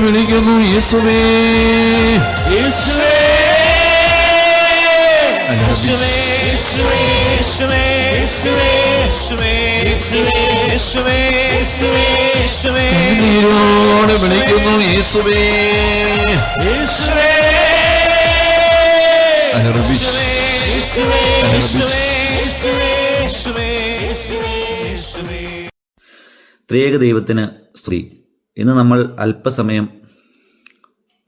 വിളിക്കുന്നു യേശുവേ. യേശുവേ. ോട് വിളിക്കുന്നു യേശുവേ. യേശുവേ. ത്രിയേക ദൈവത്തിന് സ്ത്രീ ഇന്ന് നമ്മൾ അല്പസമയം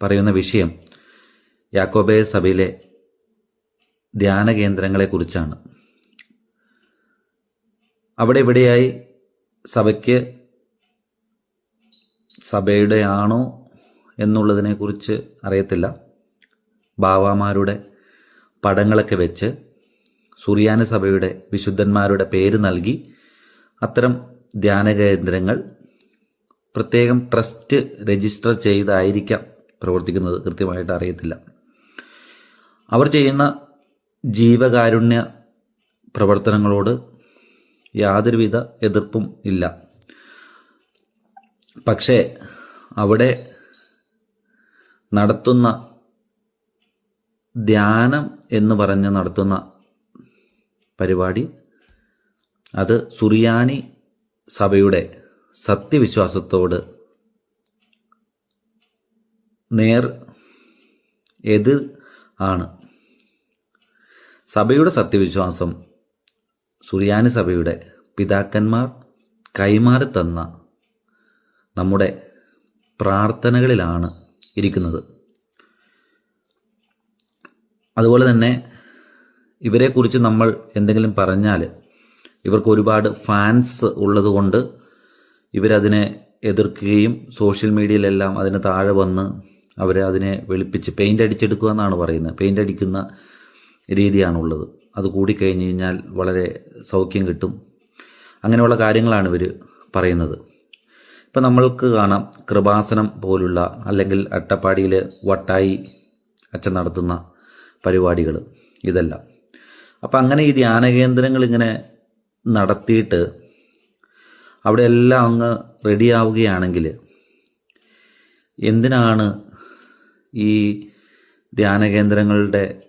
പറയുന്ന വിഷയം യാക്കോബേ സഭയിലെ ധ്യാന കേന്ദ്രങ്ങളെക്കുറിച്ചാണ്. അവിടെ ഇവിടെയായി സഭയ്ക്ക് സഭയുടെ ആണോ എന്നുള്ളതിനെക്കുറിച്ച് അറിയത്തില്ല. ബാവാമാരുടെ പടങ്ങളൊക്കെ വെച്ച് സുറിയാന സഭയുടെ വിശുദ്ധന്മാരുടെ പേര് നൽകി അത്തരം ധ്യാന കേന്ദ്രങ്ങൾ പ്രത്യേകം ട്രസ്റ്റ് രജിസ്റ്റർ ചെയ്തായിരിക്കാം പ്രവർത്തിക്കുന്നത്. കൃത്യമായിട്ട് അറിയത്തില്ല. അവർ ചെയ്യുന്ന ജീവകാരുണ്യ പ്രവർത്തനങ്ങളോട് യാതൊരുവിധ എതിർപ്പും ഇല്ല. പക്ഷേ അവിടെ നടത്തുന്ന ധ്യാനം എന്ന് പറഞ്ഞ് നടത്തുന്ന പരിപാടി അത് സുറിയാനി സഭയുടെ സത്യവിശ്വാസത്തോട് നേർ എതിർ ആണ്. സഭയുടെ സത്യവിശ്വാസം സുറിയാനി സഭയുടെ പിതാക്കന്മാർ കൈമാറി തന്ന നമ്മുടെ പ്രാർത്ഥനകളിലാണ് ഇരിക്കുന്നത്. അതുപോലെ തന്നെ ഇവരെക്കുറിച്ച് നമ്മൾ എന്തെങ്കിലും പറഞ്ഞാൽ ഇവർക്ക് ഒരുപാട് ഫാൻസ് ഉള്ളതുകൊണ്ട് ഇവരതിനെ എതിർക്കുകയും സോഷ്യൽ മീഡിയയിലെല്ലാം അതിന് താഴെ വന്ന് അവർ അതിനെ വെളുപ്പിച്ച് പെയിന്റ് അടിച്ചെടുക്കുക എന്നാണ് പറയുന്നത്. പെയിന്റ് അടിക്കുന്ന രീതിയാണുള്ളത്. അത് കൂടി കൂടിക്കഴിഞ്ഞ് കഴിഞ്ഞാൽ വളരെ സൗഖ്യം കിട്ടും. അങ്ങനെയുള്ള കാര്യങ്ങളാണ് ഇവർ പറയുന്നത്. ഇപ്പം നമ്മൾക്ക് കാണാം കൃപാസനം പോലുള്ള അല്ലെങ്കിൽ അട്ടപ്പാടിയിൽ വട്ടായി അച്ഛൻ നടത്തുന്ന പരിപാടികൾ ഇതെല്ലാം. അപ്പം അങ്ങനെ ഈ ധ്യാന കേന്ദ്രങ്ങൾ ഇങ്ങനെ നടത്തിയിട്ട് അവിടെ എല്ലാം അങ്ങ് റെഡിയാവുകയാണെങ്കിൽ എന്തിനാണ് ഈ ധ്യാന കേന്ദ്രങ്ങളുടെ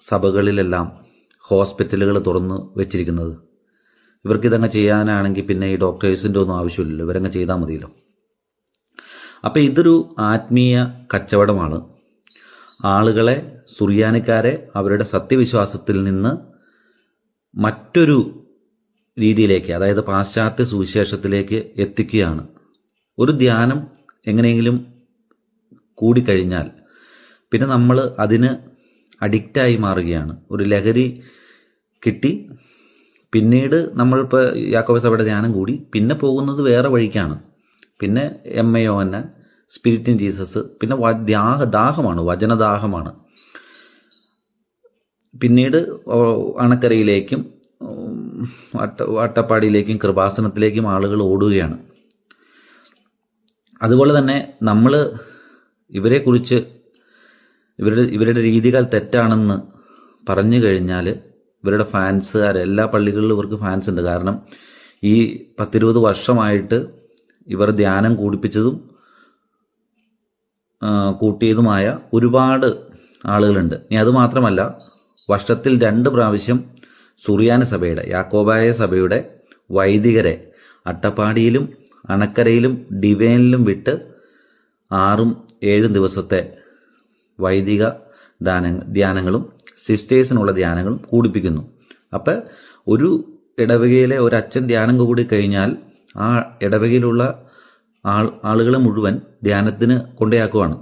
സഭകളിലെല്ലാം ഹോസ്പിറ്റലുകൾ തുറന്ന് വെച്ചിരിക്കുന്നത്? ഇവർക്കിതങ്ങ് ചെയ്യാനാണെങ്കിൽ പിന്നെ ഈ ഡോക്ടേഴ്സിന്റെ ഒന്നും ആവശ്യമില്ലല്ലോ. ഇവരങ്ങ് ചെയ്താൽ മതിയല്ലോ. അപ്പോൾ ഇതൊരു ആത്മീയ കച്ചവടമാണ്. ആളുകളെ സുറിയാനിക്കാരെ അവരുടെ സത്യവിശ്വാസത്തിൽ നിന്ന് മറ്റൊരു രീതിയിലേക്ക് അതായത് പാശ്ചാത്യ സുവിശേഷത്തിലേക്ക് എത്തിക്കുകയാണ്. ഒരു ധ്യാനം എങ്ങനെയെങ്കിലും കൂടിക്കഴിഞ്ഞാൽ പിന്നെ നമ്മൾ അതിന് അഡിക്റ്റായി മാറുകയാണ്. ഒരു ലഹരി കിട്ടി പിന്നീട് നമ്മളിപ്പോൾ യാക്കോബ സഭയുടെ ധ്യാനം കൂടി പിന്നെ പോകുന്നത് വേറെ വഴിക്കാണ്. പിന്നെ എം എ ഓന്ന സ്പിരിറ്റ് ഇൻ ജീസസ് പിന്നെ ദാഹ ദാഹമാണ് വചനദാഹമാണ്. പിന്നീട് അണക്കരയിലേക്കും അട്ട അട്ടപ്പാടിയിലേക്കും കൃപാസനത്തിലേക്കും ആളുകൾ ഓടുകയാണ്. അതുപോലെ തന്നെ നമ്മൾ ഇവരെക്കുറിച്ച് ഇവരുടെ ഇവരുടെ രീതികൾ തെറ്റാണെന്ന് പറഞ്ഞു കഴിഞ്ഞാൽ ഇവരുടെ ഫാൻസുകാർ എല്ലാ പള്ളികളിലും ഇവർക്ക് ഫാൻസ് ഉണ്ട് കാരണം ഈ പത്തിരുപത് വർഷമായിട്ട് ഇവർ ധ്യാനം കൂടിപ്പിച്ചതും കൂട്ടിയതുമായ ഒരുപാട് ആളുകളുണ്ട്. ഇനി അതുമാത്രമല്ല വർഷത്തിൽ രണ്ട് പ്രാവശ്യം സുറിയാന സഭയുടെ യാക്കോബായ സഭയുടെ വൈദികരെ അട്ടപ്പാടിയിലും അണക്കരയിലും ഡിവൈനിലും വിട്ട് ആറും ഏഴും ദിവസത്തെ വൈദിക ദാന ധ്യാനങ്ങളും സിസ്റ്റേഴ്സിനുള്ള ധ്യാനങ്ങളും കൂടിപ്പിക്കുന്നു. അപ്പോൾ ഒരു ഇടവകയിലെ ഒരു അച്ഛൻ ധ്യാനം കൂടി കഴിഞ്ഞാൽ ആ ഇടവകയിലുള്ള ആൾ ആളുകളെ മുഴുവൻ ധ്യാനത്തിന് കൊണ്ടേയാക്കുവാണ്.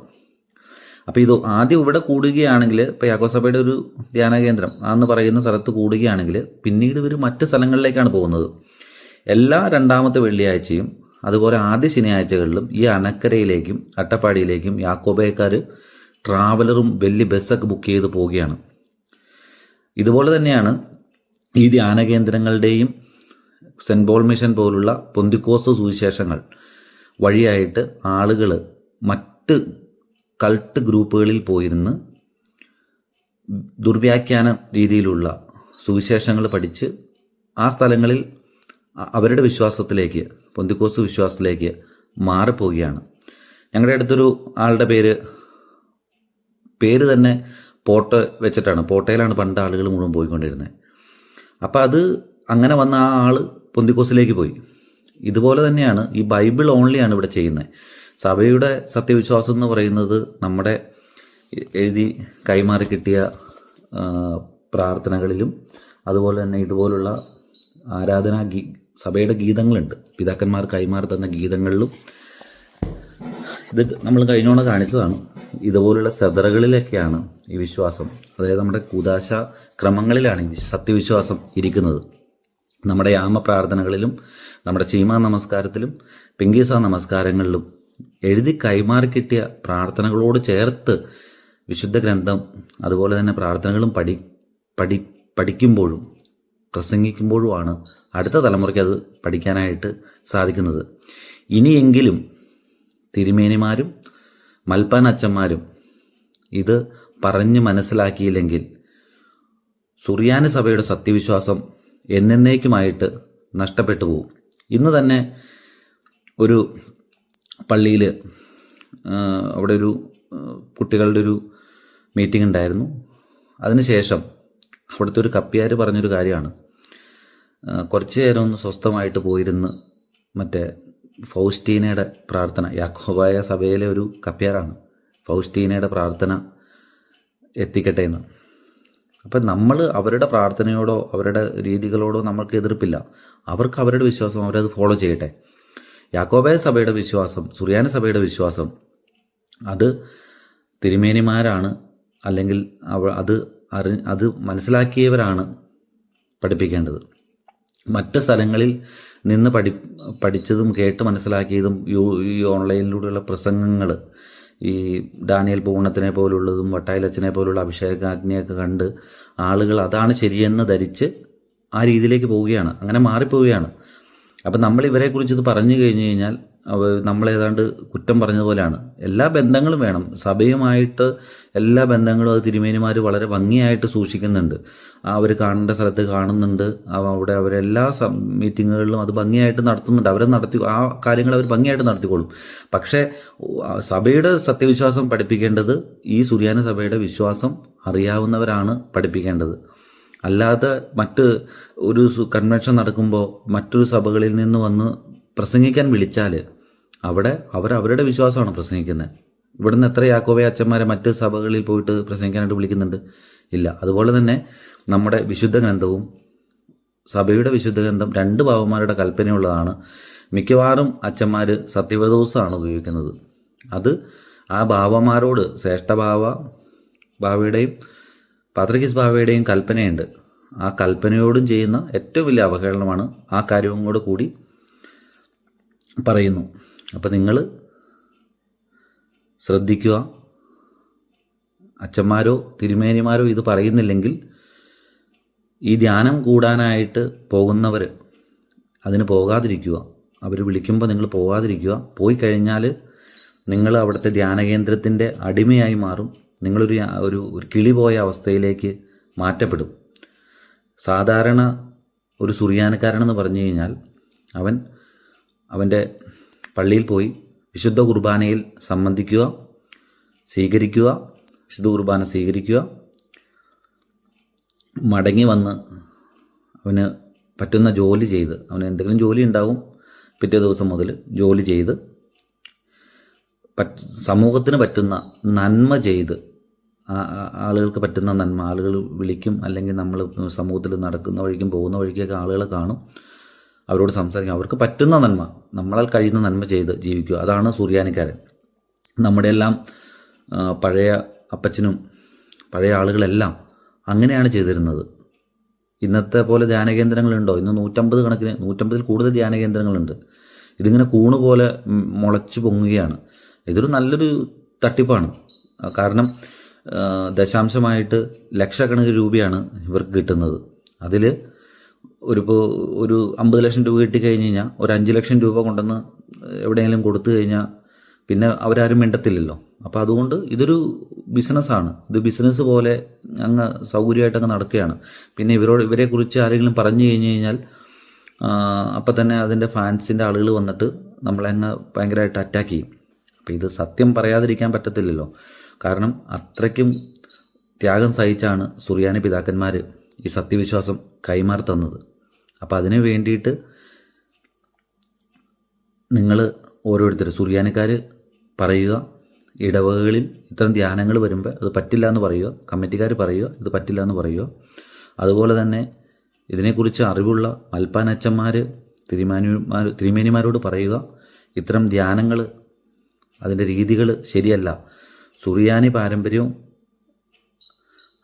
അപ്പോൾ ഇത് ആദ്യം ഇവിടെ കൂടുകയാണെങ്കിൽ ഇപ്പോൾ യാക്കോസഭയുടെ ഒരു ധ്യാന കേന്ദ്രം എന്ന് പറയുന്ന സ്ഥലത്ത് കൂടുകയാണെങ്കിൽ പിന്നീട് ഇവർ മറ്റ് സ്ഥലങ്ങളിലേക്കാണ് പോകുന്നത്. എല്ലാ രണ്ടാമത്തെ വെള്ളിയാഴ്ചയും അതുപോലെ ആദ്യ ശനിയാഴ്ചകളിലും ഈ അണക്കരയിലേക്കും അട്ടപ്പാടിയിലേക്കും യാക്കോബയക്കാർ ട്രാവലറും വലിയ ബസ്സൊക്കെ ബുക്ക് ചെയ്ത് പോവുകയാണ്. ഇതുപോലെ തന്നെയാണ് ഈ ധ്യാന കേന്ദ്രങ്ങളുടെയും സെന്റ് പോൾ മിഷൻ പോലുള്ള പൊന്തിക്കോസ് സുവിശേഷങ്ങൾ വഴിയായിട്ട് ആളുകൾ മറ്റ് കൾട്ട് ഗ്രൂപ്പുകളിൽ പോയിരുന്ന് ദുർവ്യാഖ്യാന രീതിയിലുള്ള സുവിശേഷങ്ങൾ പഠിച്ച് ആ സ്ഥലങ്ങളിൽ അവരുടെ വിശ്വാസത്തിലേക്ക് പൊന്തിക്കോസ് വിശ്വാസത്തിലേക്ക് മാറിപ്പോവുകയാണ്. ഞങ്ങളുടെ അടുത്തൊരു ആളുടെ പേര് പേര് തന്നെ പോട്ട വെച്ചിട്ടാണ്. പോട്ടയിലാണ് പണ്ട് ആളുകൾ മുഴുവൻ പോയിക്കൊണ്ടിരുന്നത്. അപ്പോൾ അത് അങ്ങനെ വന്ന ആ ആൾ പൊന്തിക്കോസിലേക്ക് പോയി. ഇതുപോലെ തന്നെയാണ് ഈ ബൈബിൾ ഓൺലിയാണ് ഇവിടെ ചെയ്യുന്നത്. സഭയുടെ സത്യവിശ്വാസം എന്ന് പറയുന്നത് നമ്മുടെ എഴുതി കൈമാറി കിട്ടിയ പ്രാർത്ഥനകളിലും അതുപോലെ തന്നെ ഇതുപോലുള്ള ആരാധനാ ഗീ സഭയുടെ ഗീതങ്ങളുണ്ട്. പിതാക്കന്മാർ കൈമാറി തന്ന ഗീതങ്ങളിലും ഇത് നമ്മൾ കഴിഞ്ഞോണ കാണിച്ചതാണ്. ഇതുപോലുള്ള സെതറകളിലൊക്കെയാണ് ഈ വിശ്വാസം. അതായത് നമ്മുടെ കൂതാശ ക്രമങ്ങളിലാണ് ഈ സത്യവിശ്വാസം ഇരിക്കുന്നത്. നമ്മുടെ യാമ പ്രാർത്ഥനകളിലും നമ്മുടെ ചീമ നമസ്കാരത്തിലും പിങ്കീസ നമസ്കാരങ്ങളിലും എഴുതി കൈമാറി കിട്ടിയ പ്രാർത്ഥനകളോട് ചേർത്ത് വിശുദ്ധ ഗ്രന്ഥം അതുപോലെ തന്നെ പ്രാർത്ഥനകളും പഠി പഠി പഠിക്കുമ്പോഴും പ്രസംഗിക്കുമ്പോഴുമാണ് അടുത്ത തലമുറയ്ക്ക് അത് പഠിക്കാനായിട്ട് സാധിക്കുന്നത്. ഇനിയെങ്കിലും തിരുമേനിമാരും മൽപ്പാൻ അച്ഛന്മാരും ഇത് പറഞ്ഞ് മനസ്സിലാക്കിയില്ലെങ്കിൽ സുറിയാനി സഭയുടെ സത്യവിശ്വാസം എന്നേക്കുമായിട്ട് നഷ്ടപ്പെട്ടു പോകും ഇന്ന് തന്നെ ഒരു പള്ളിയിൽ അവിടെ ഒരു കുട്ടികളുടെ ഒരു മീറ്റിംഗ് ഉണ്ടായിരുന്നു. അതിനുശേഷം അവിടുത്തെ ഒരു കപ്പിയാർ പറഞ്ഞൊരു കാര്യമാണ്. കുറച്ച് നേരം ഒന്ന് സ്വസ്ഥമായിട്ട് പോയിരുന്ന് മറ്റേ ഫൗസ്റ്റീനയുടെ പ്രാർത്ഥന യാക്കോബായ സഭയിലെ ഒരു കപ്പ്യാറാണ് ഫൗസ്റ്റീനയുടെ പ്രാർത്ഥന എത്തിക്കട്ടെ എന്ന്. അപ്പം നമ്മൾ അവരുടെ പ്രാർത്ഥനയോടോ അവരുടെ രീതികളോടോ നമ്മൾക്ക് എതിർപ്പില്ല. അവർക്ക് അവരുടെ വിശ്വാസം അവരത് ഫോളോ ചെയ്യട്ടെ. യാക്കോബായ സഭയുടെ വിശ്വാസം സുറിയാന സഭയുടെ വിശ്വാസം അത് തിരുമേനിമാരാണ് അല്ലെങ്കിൽ അവ അത് അറി അത് മനസ്സിലാക്കിയവരാണ് പഠിപ്പിക്കേണ്ടത്. മറ്റ് സ്ഥലങ്ങളിൽ നിന്ന് പഠി പഠിച്ചതും കേട്ട് മനസ്സിലാക്കിയതും ഈ ഓൺലൈനിലൂടെയുള്ള പ്രസംഗങ്ങൾ ഈ ഡാനിയൽ പൂർണത്തിനെ പോലുള്ളതും വട്ടായിലച്ചനെ പോലുള്ള അഭിഷേകാജ്ഞയൊക്കെ കണ്ട് ആളുകൾ അതാണ് ശരിയെന്ന് ധരിച്ച് ആ രീതിയിലേക്ക് പോവുകയാണ്. അങ്ങനെ മാറിപ്പോവുകയാണ്. അപ്പം നമ്മൾ ഇവരെക്കുറിച്ച് ഇത് പറഞ്ഞു കഴിഞ്ഞു കഴിഞ്ഞാൽ അവ നമ്മളേതാണ്ട് കുറ്റം പറഞ്ഞ പോലെയാണ് എല്ലാ ബന്ധങ്ങളും വേണം. സഭയുമായിട്ട് എല്ലാ ബന്ധങ്ങളും അത് തിരുമേനിമാർ വളരെ ഭംഗിയായിട്ട് സൂക്ഷിക്കുന്നുണ്ട്. അവർ കാണേണ്ട സ്ഥലത്ത് കാണുന്നുണ്ട്. അവ- അവിടെ അവരെല്ലാ മീറ്റിങ്ങുകളിലും അത് ഭംഗിയായിട്ട് നടത്തുന്നുണ്ട്. അവരെ നടത്തി ആ കാര്യങ്ങൾ അവർ ഭംഗിയായിട്ട് നടത്തിക്കോളും. പക്ഷേ സഭയുടെ സത്യവിശ്വാസം പഠിപ്പിക്കേണ്ടത് ഈ സുറിയാന സഭയുടെ വിശ്വാസം അറിയാവുന്നവരാണ് പഠിപ്പിക്കേണ്ടത്. അല്ലാതെ മറ്റ് ഒരു കൺവെൻഷൻ നടക്കുമ്പോൾ മറ്റൊരു സഭകളിൽ നിന്ന് വന്ന് പ്രസംഗിക്കാൻ വിളിച്ചാൽ അവിടെ അവർ അവരുടെ വിശ്വാസമാണ് പ്രസംഗിക്കുന്നത് ഇവിടുന്ന് എത്ര യാക്കോബയ അച്ഛന്മാരെ മറ്റ് സഭകളിൽ പോയിട്ട് പ്രസംഗിക്കാനായിട്ട് വിളിക്കുന്നുണ്ട്? ഇല്ല. അതുപോലെ തന്നെ നമ്മുടെ വിശുദ്ധ ഗ്രന്ഥവും സഭയുടെ വിശുദ്ധ ഗ്രന്ഥം രണ്ട് ബാബുമാരുടെ കൽപ്പനയുള്ളതാണ്. മിക്കവാറും അച്ഛന്മാർ സത്യവദോസാണ് ഉപയോഗിക്കുന്നത്. അത് ആ ബാബമാരോട് ശ്രേഷ്ഠഭാവ ബാവയുടെയും പാത്രക്കിസ് ബാവയുടെയും കൽപ്പനയുണ്ട്. ആ കൽപ്പനയോടും ചെയ്യുന്ന ഏറ്റവും വലിയ അവഹേളനമാണ് ആ കാര്യവും കൂടെ കൂടി പറയുന്നു. അപ്പം നിങ്ങൾ ശ്രദ്ധിക്കുക. അച്ഛന്മാരോ തിരുമേനിമാരോ ഇത് പറയുന്നില്ലെങ്കിൽ ഈ ധ്യാനം കൂടാനായിട്ട് പോകുന്നവർ അതിന് പോകാതിരിക്കുക. അവർ വിളിക്കുമ്പോൾ നിങ്ങൾ പോകാതിരിക്കുക. പോയി കഴിഞ്ഞാൽ നിങ്ങൾ അവിടുത്തെ ധ്യാനകേന്ദ്രത്തിന്റെ അടിമയായി മാറും. നിങ്ങളൊരു ഒരു ഒരു കിളി പോയ അവസ്ഥയിലേക്ക് മാറ്റപ്പെടും. സാധാരണ ഒരു സുറിയാനക്കാരനെന്ന് പറഞ്ഞു കഴിഞ്ഞാൽ അവൻ അവന്റെ പള്ളിയിൽ പോയി വിശുദ്ധ കുർബാനയിൽ സംബന്ധിക്കുക സ്വീകരിക്കുക വിശുദ്ധ കുർബാന സ്വീകരിക്കുക. മടങ്ങി വന്ന് അവന് പറ്റുന്ന ജോലി ചെയ്ത് അവന് എന്തെങ്കിലും ജോലി ഉണ്ടാവും പിറ്റേ ദിവസം മുതൽ ജോലി ചെയ്ത് പറ്റ് സമൂഹത്തിന് പറ്റുന്ന നന്മ ചെയ്ത് ആളുകൾക്ക് പറ്റുന്ന നന്മ ആളുകൾ വിളിക്കും അല്ലെങ്കിൽ നമ്മൾ സമൂഹത്തിൽ നടക്കുന്ന വഴിക്കും പോകുന്ന വഴിക്കൊക്കെ ആളുകളെ കാണും അവരോട് സംസാരിക്കും. അവർക്ക് പറ്റുന്ന നന്മ നമ്മളാൽ കഴിയുന്ന നന്മ ചെയ്ത് ജീവിക്കുക. അതാണ് സൂര്യാനിക്കാരൻ നമ്മുടെ എല്ലാം പഴയ അപ്പച്ചനും പഴയ ആളുകളെല്ലാം അങ്ങനെയാണ് ചെയ്തിരുന്നത്. ഇന്നത്തെ പോലെ ധ്യാനകേന്ദ്രങ്ങളുണ്ടോ? ഇന്ന് നൂറ്റമ്പത് കണക്കിന് നൂറ്റമ്പതിൽ കൂടുതൽ ധ്യാനകേന്ദ്രങ്ങളുണ്ട്. ഇതിങ്ങനെ കൂണ് പോലെ മുളച്ചു പൊങ്ങുകയാണ്. ഇതൊരു നല്ലൊരു തട്ടിപ്പാണ്. കാരണം ദശാംശമായിട്ട് ലക്ഷക്കണക്കിന് രൂപയാണ് ഇവർക്ക് കിട്ടുന്നത്. അതിൽ ഒരു ഇപ്പോൾ ഒരു അമ്പത് ലക്ഷം രൂപ കിട്ടിക്കഴിഞ്ഞ് കഴിഞ്ഞാൽ ഒരു അഞ്ച് ലക്ഷം രൂപ കൊണ്ടുവന്ന് എവിടെയെങ്കിലും കൊടുത്തു കഴിഞ്ഞാൽ പിന്നെ അവരാരും മിണ്ടത്തില്ലല്ലോ. അപ്പോൾ അതുകൊണ്ട് ഇതൊരു ബിസിനസ്സാണ്. ഇത് ബിസിനസ് പോലെ അങ്ങ് സൗകര്യമായിട്ട് അങ്ങ് നടക്കുകയാണ്. പിന്നെ ഇവരോട് ഇവരെക്കുറിച്ച് ആരെങ്കിലും പറഞ്ഞു കഴിഞ്ഞ് കഴിഞ്ഞാൽ അപ്പം തന്നെ അതിന്റെ ഫാൻസിന്റെ ആളുകൾ വന്നിട്ട് നമ്മളെ അങ്ങ് ഭയങ്കരമായിട്ട് അറ്റാക്ക് ചെയ്യും. അപ്പം ഇത് സത്യം പറയാതിരിക്കാൻ പറ്റത്തില്ലല്ലോ. കാരണം അത്രയ്ക്കും ത്യാഗം സഹിച്ചാണ് സുറിയാനി പിതാക്കന്മാർ ഈ സത്യവിശ്വാസം കൈമാറി തന്നത്. അപ്പോൾ അതിന് വേണ്ടിയിട്ട് നിങ്ങൾ ഓരോരുത്തർ സുറിയാനിക്കാർ പറയുക ഇടവകകളിൽ ഇത്തരം ധ്യാനങ്ങൾ വരുമ്പോൾ അത് പറ്റില്ല എന്ന് പറയുക കമ്മിറ്റിക്കാർ പറയുക ഇത് പറ്റില്ല എന്ന് പറയുക. അതുപോലെ തന്നെ ഇതിനെക്കുറിച്ച് അറിവുള്ള മൽപ്പാനച്ചന്മാർ തിരുമാനിമാർ തിരുമേനിമാരോട് പറയുക ഇത്തരം ധ്യാനങ്ങൾ അതിന്റെ രീതികൾ ശരിയല്ല. സുറിയാനി പാരമ്പര്യവും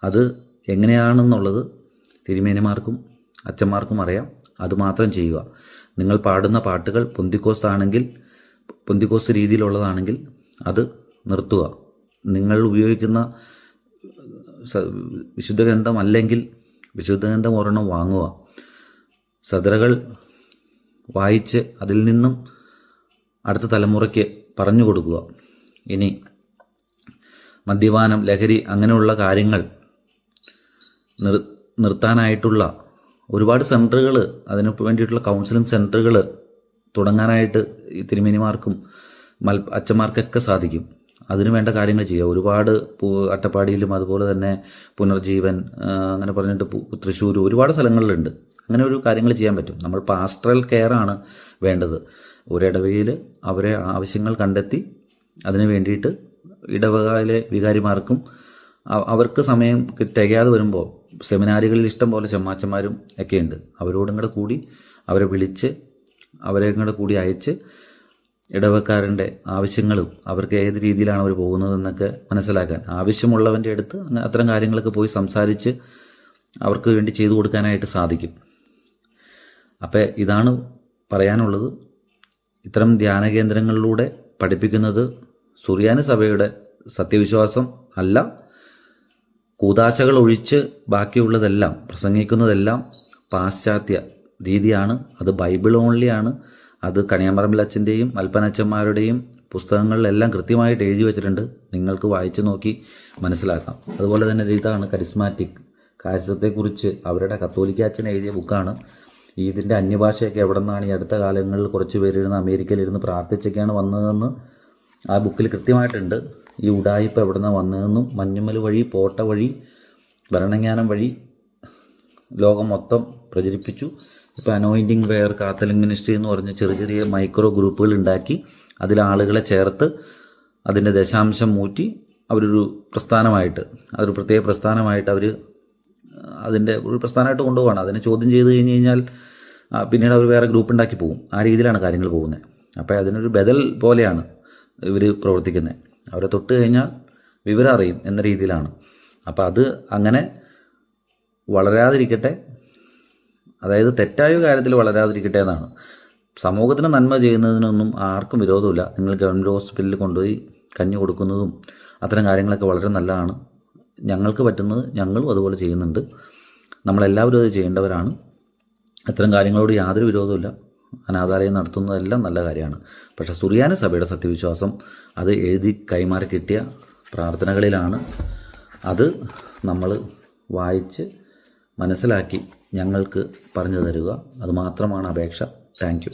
അത് എങ്ങനെയാണെന്നുള്ളത് തിരുമേനിമാർക്കും അച്ഛന്മാർക്കും അറിയാം. അതുമാത്രം ചെയ്യുക. നിങ്ങൾ പാടുന്ന പാട്ടുകൾ പൊന്തിക്കോസ് ആണെങ്കിൽ പൊന്തിക്കോസ് രീതിയിലുള്ളതാണെങ്കിൽ അത് നിർത്തുക. നിങ്ങൾ ഉപയോഗിക്കുന്ന വിശുദ്ധ ഗ്രന്ഥം അല്ലെങ്കിൽ വിശുദ്ധ ഗ്രന്ഥം ഒരെണ്ണം വാങ്ങുക. സദറകൾ വായിച്ച് അതിൽ നിന്നും അടുത്ത തലമുറയ്ക്ക് പറഞ്ഞു കൊടുക്കുക. ഇനി മദ്യപാനം ലഹരി അങ്ങനെയുള്ള കാര്യങ്ങൾ നിർ നിർത്താനായിട്ടുള്ള ഒരുപാട് സെന്ററുകൾ അതിന് വേണ്ടിയിട്ടുള്ള കൗൺസിലിംഗ് സെന്ററുകൾ തുടങ്ങാനായിട്ട് ഈ തിരുമേനിമാർക്കും മൽ അച്ഛന്മാർക്കൊക്കെ സാധിക്കും. അതിനു വേണ്ട കാര്യങ്ങൾ ചെയ്യുക. ഒരുപാട് അട്ടപ്പാടിയിലും അതുപോലെ തന്നെ പുനർജീവൻ അങ്ങനെ പറഞ്ഞിട്ട് തൃശ്ശൂർ ഒരുപാട് സ്ഥലങ്ങളിലുണ്ട്. അങ്ങനെ ഒരു കാര്യങ്ങൾ ചെയ്യാൻ പറ്റും. നമ്മൾ പാസ്റ്ററൽ കെയർ ആണ് വേണ്ടത്. ഒരിടവയിൽ അവരെ ആവശ്യങ്ങൾ കണ്ടെത്തി അതിനു വേണ്ടിയിട്ട് ഇടവകയിലെ വികാരിമാർക്കും അവർക്ക് സമയം തികയാതെ വരുമ്പോൾ സെമിനാറുകളിൽ ഇഷ്ടം പോലെ ചെമ്മാച്ചന്മാരും ഒക്കെയുണ്ട് അവരോടും കൂടെ കൂടി അവരെ വിളിച്ച് അവരെ കൂടെ കൂടി അയച്ച് ഇടവക്കാരന്റെ ആവശ്യങ്ങളും അവർക്ക് ഏത് രീതിയിലാണ് അവർ പോകുന്നതെന്നൊക്കെ മനസ്സിലാക്കാൻ. ആവശ്യമുള്ളവന്റെ അടുത്ത് അത്തരം കാര്യങ്ങളൊക്കെ പോയി സംസാരിച്ച് അവർക്ക് വേണ്ടി ചെയ്തു കൊടുക്കാനായിട്ട് സാധിക്കും. അപ്പോൾ ഇതാണ് പറയാനുള്ളത്. ഇത്തരം ധ്യാന കേന്ദ്രങ്ങളിലൂടെ പഠിപ്പിക്കുന്നത് സുറിയാനി സഭയുടെ സത്യവിശ്വാസം അല്ല. കൂതാശകൾ ഒഴിച്ച് ബാക്കിയുള്ളതെല്ലാം പ്രസംഗിക്കുന്നതെല്ലാം പാശ്ചാത്യ രീതിയാണ്. അത് ബൈബിൾ ഓൺലിയാണ് അത് കണിയാമ്പറമ്പിലച്ഛന്റെയും മൽപ്പനച്ചന്മാരുടെയും പുസ്തകങ്ങളിലെല്ലാം കൃത്യമായിട്ട് എഴുതി വെച്ചിട്ടുണ്ട്. നിങ്ങൾക്ക് വായിച്ചു നോക്കി മനസ്സിലാക്കാം. അതുപോലെ തന്നെ ഇതാണ് കരിസ്മാറ്റിക്. കാഴ്ചത്തെക്കുറിച്ച് അവരുടെ കത്തോലിക്ക അച്ഛൻ എഴുതിയ ബുക്കാണ് ഇതിന്റെ അന്യഭാഷയൊക്കെ എവിടെ നിന്നാണ് ഈ അടുത്ത കാലങ്ങളിൽ കുറച്ച് പേരിരുന്ന് അമേരിക്കയിലിരുന്ന് പ്രാർത്ഥിച്ചൊക്കെയാണ് വന്നതെന്ന് ആ ബുക്കിൽ കൃത്യമായിട്ടുണ്ട്. ഈ ഉടായിപ്പ് എവിടെ നിന്നാണ് വന്നതെന്നും മഞ്ഞുമൽ വഴി പോട്ട വഴി ഭരണജ്ഞാനം വഴി ലോകം മൊത്തം പ്രചരിപ്പിച്ചു. ഇപ്പോൾ അനോയിന്റിങ് വെയർ കാത്തലിംഗ് മിനിസ്ട്രി എന്ന് പറഞ്ഞ് ചെറിയ ചെറിയ മൈക്രോ ഗ്രൂപ്പുകൾ ഉണ്ടാക്കി. അതിൽ ആളുകളെ ചേർത്ത് അതിന്റെ ദശാംശം മൂറ്റി അവരൊരു പ്രസ്ഥാനമായിട്ട് അതൊരു പ്രത്യേക പ്രസ്ഥാനമായിട്ട് അവർ അതിന്റെ ഒരു പ്രസ്ഥാനമായിട്ട് കൊണ്ടുപോകണം അതിനെ ചോദ്യം ചെയ്ത് കഴിഞ്ഞ് കഴിഞ്ഞാൽ പിന്നീട് അവർ വേറെ ഗ്രൂപ്പ് ഉണ്ടാക്കി പോകും. ആ രീതിയിലാണ് കാര്യങ്ങൾ പോകുന്നത്. അപ്പോൾ അതിനൊരു ബദൽ പോലെയാണ് ഇവർ പ്രവർത്തിക്കുന്നത്. അവരെ തൊട്ട് കഴിഞ്ഞാൽ വിവരം അറിയും എന്ന രീതിയിലാണ്. അപ്പോൾ അത് അങ്ങനെ വളരാതിരിക്കട്ടെ. അതായത് തെറ്റായ കാര്യത്തിൽ വളരാതിരിക്കട്ടെ എന്നാണ്. സമൂഹത്തിന് നന്മ ചെയ്യുന്നതിനൊന്നും ആർക്കും വിരോധമില്ല. നിങ്ങൾ ഗവൺമെന്റ് ഹോസ്പിറ്റലിൽ കൊണ്ടുപോയി കഞ്ഞി കൊടുക്കുന്നതും അത്തരം കാര്യങ്ങളൊക്കെ വളരെ നല്ലതാണ്. ഞങ്ങൾക്ക് പറ്റുന്നത് ഞങ്ങളും അതുപോലെ ചെയ്യുന്നുണ്ട്. നമ്മളെല്ലാവരും അത് ചെയ്യേണ്ടവരാണ്. അത്തരം കാര്യങ്ങളോട് യാതൊരു വിരോധമില്ല അനാഥാലയം നടത്തുന്നതെല്ലാം നല്ല കാര്യമാണ്. പക്ഷേ സുറിയാനി സഭയുടെ സത്യവിശ്വാസം അത് എഴുതി കൈമാറി കിട്ടിയ പ്രാർത്ഥനകളിലാണ്. അത് നമ്മൾ വായിച്ച് മനസ്സിലാക്കി ഞങ്ങൾക്ക് പറഞ്ഞു തരിക. അതുമാത്രമാണ് അപേക്ഷ. താങ്ക്